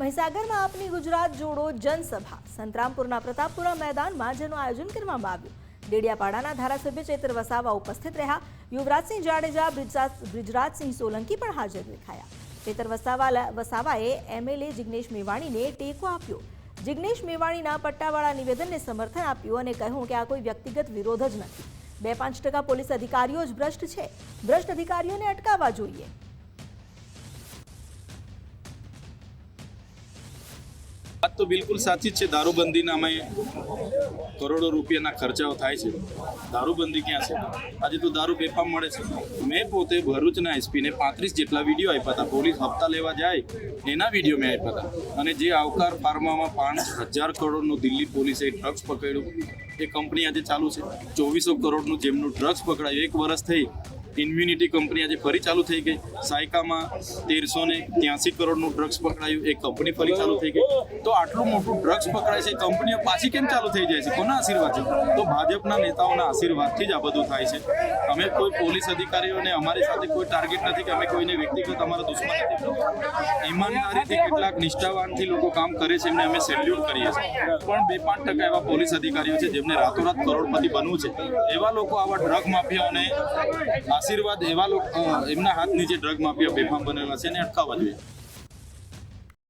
મહીસાગરમાં આપની ગુજરાત જોડો જનસભા. સંતરામપુરના પ્રતાપપુરા મેદાનમાં જેનું આયોજન કરવામાં આવ્યું. ડેડિયાપાડાના ધારાસભ્ય ચેતર વસાવા ઉપસ્થિત રહ્યા. યુવરાજસિંહ જાડેજા બ્રિજરાજ- બ્રિજરાજસિંહ સોલંકી પણ હાજર દેખાયા. ચેતર વસાવા વસાવાએ એમએલએ જિગ્નેશ મેવાણીને ટેકો આપ્યો. જિગ્નેશ મેવાણીના પટ્ટાવાળા નિવેદનને સમર્થન આપ્યું અને કહ્યું કે આ કોઈ વ્યક્તિગત વિરોધ જ નથી. બે પાંચ ટકા પોલીસ અધિકારીઓ જ ભ્રષ્ટ છે. ભ્રષ્ટ અધિકારીઓને અટકાવવા જોઈએ. વાત તો બિલકુલ સાચી જ છે. દારૂબંધીના અમે કરોડો રૂપિયાના ખર્ચાઓ થાય છે. દારૂબંધી ક્યાં છે? આજે તો દારૂ પેપા મળે છે. મેં પોતે ભરૂચના એસપીને પાંત્રીસ જેટલા વીડિયો આપ્યા હતા. પોલીસ હપ્તા લેવા જાય, એના વીડિયો મેં આપ્યા હતા. અને જે આવકાર ફાર્મામાં પાંચ હજાર કરોડનું દિલ્હી પોલીસે ડ્રગ્સ પકડ્યું, એ કંપની આજે ચાલુ છે. ચોવીસો કરોડનું જેમનું ડ્રગ્સ પકડાયું, એક વર્ષ થઈ ઇમ્યુનિટી કંપની આજે ફરી ચાલુ થઈ ગઈ. સાયકામાં તેરસો ને ત્યાસી કરોડનું ડ્રગ્સ પકડાયું. એ કંપની ફરી ચાલુ થઈ ગઈ. તો આટલું મોટું ડ્રગ્સ પકડાય છે કંપનીઓ પાછી કેમ ચાલુ થઈ જાય છે? કોના આશીર્વાદ છે તો ભાજપના નેતાઓના આશીર્વાદથી જ આ બધું થાય છે. અમે કોઈ પોલીસ અધિકારીઓને અમારી સાથે કોઈ ટાર્ગેટ નથી કે અમે કોઈને વ્યક્તિગત અમારા દુશ્મન નથી. ઈમાનદારીથી કેટલાક નિષ્ઠાવાનથી લોકો કામ કરે છે, એમને અમે સેલ્યુટ કરીએ છીએ. પણ બે પાંચ ટકા એવા પોલીસ અધિકારીઓ છે, જેમને રાતોરાત કરોડપતિ બનવું છે. એવા લોકો આવા ડ્રગ માફિયાઓને આશીર્વાદ, એવા લોકો એમના હાથ નીચે ડ્રગ માફિયા બેફામ બનેલા છે, એને અટકાવવા જોઈએ.